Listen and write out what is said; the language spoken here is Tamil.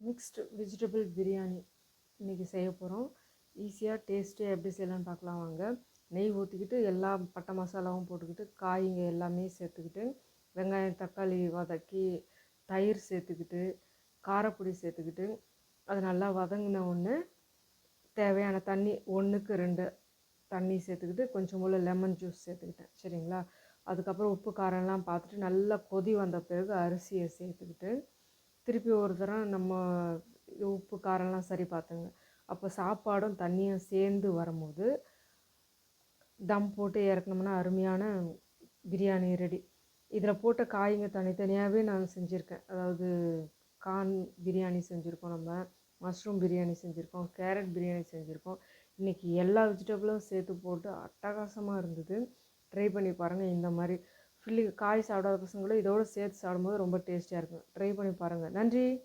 மிக்ஸ்டு வெஜிடபிள் பிரியாணி இன்றைக்கி செய்ய போகிறோம் ஈஸியாக டேஸ்ட்டு எப்படி செய்யலாம்னு பார்க்கலாம் வாங்க. நெய் ஊற்றிக்கிட்டு எல்லா பட்டை மசாலாவும் போட்டுக்கிட்டு காய்ங்க எல்லாமே சேர்த்துக்கிட்டு வெங்காயம் தக்காளி வதக்கி தயிர் சேர்த்துக்கிட்டு காரப்பொடி சேர்த்துக்கிட்டு அது நல்லா வதங்கின ஒன்று தேவையான தண்ணி ஒன்றுக்கு ரெண்டு தண்ணி சேர்த்துக்கிட்டு கொஞ்சம் போல் லெமன் ஜூஸ் சேர்த்துக்கிட்டேன். சரிங்களா? அதுக்கப்புறம் உப்பு காரம்லாம் பார்த்துட்டு நல்லா கொதி வந்த பிறகு அரிசியை சேர்த்துக்கிட்டு திருப்பி ஒரு தரம் நம்ம உப்பு காரம்லாம் சரி பார்த்துங்க. அப்போ சாப்பாடும் தண்ணியும் சேர்ந்து வரும்போது தம் போட்டு இறக்குனோம்னா அருமையான பிரியாணி ரெடி. இதில் போட்ட காய்ங்க தனித்தனியாகவே நான் செஞ்சுருக்கேன். அதாவது கார்ன் பிரியாணி செஞ்சுருக்கோம் நம்ம மஷ்ரூம் பிரியாணி செஞ்சுருக்கோம் கேரட் பிரியாணி செஞ்சுருக்கோம். இன்றைக்கி எல்லா வெஜிடபிளும் சேர்த்து போட்டு அட்டகாசமாக இருந்தது. ட்ரை பண்ணி பாருங்கள் இந்த மாதிரி ஃபில்லி காய் சாப்பிடாத பசங்களும் இதோடு சேர்த்து சாப்பிடும்போது ரொம்ப டேஸ்டியாக இருக்கும். ட்ரை பண்ணி பாருங்கள் நன்றி.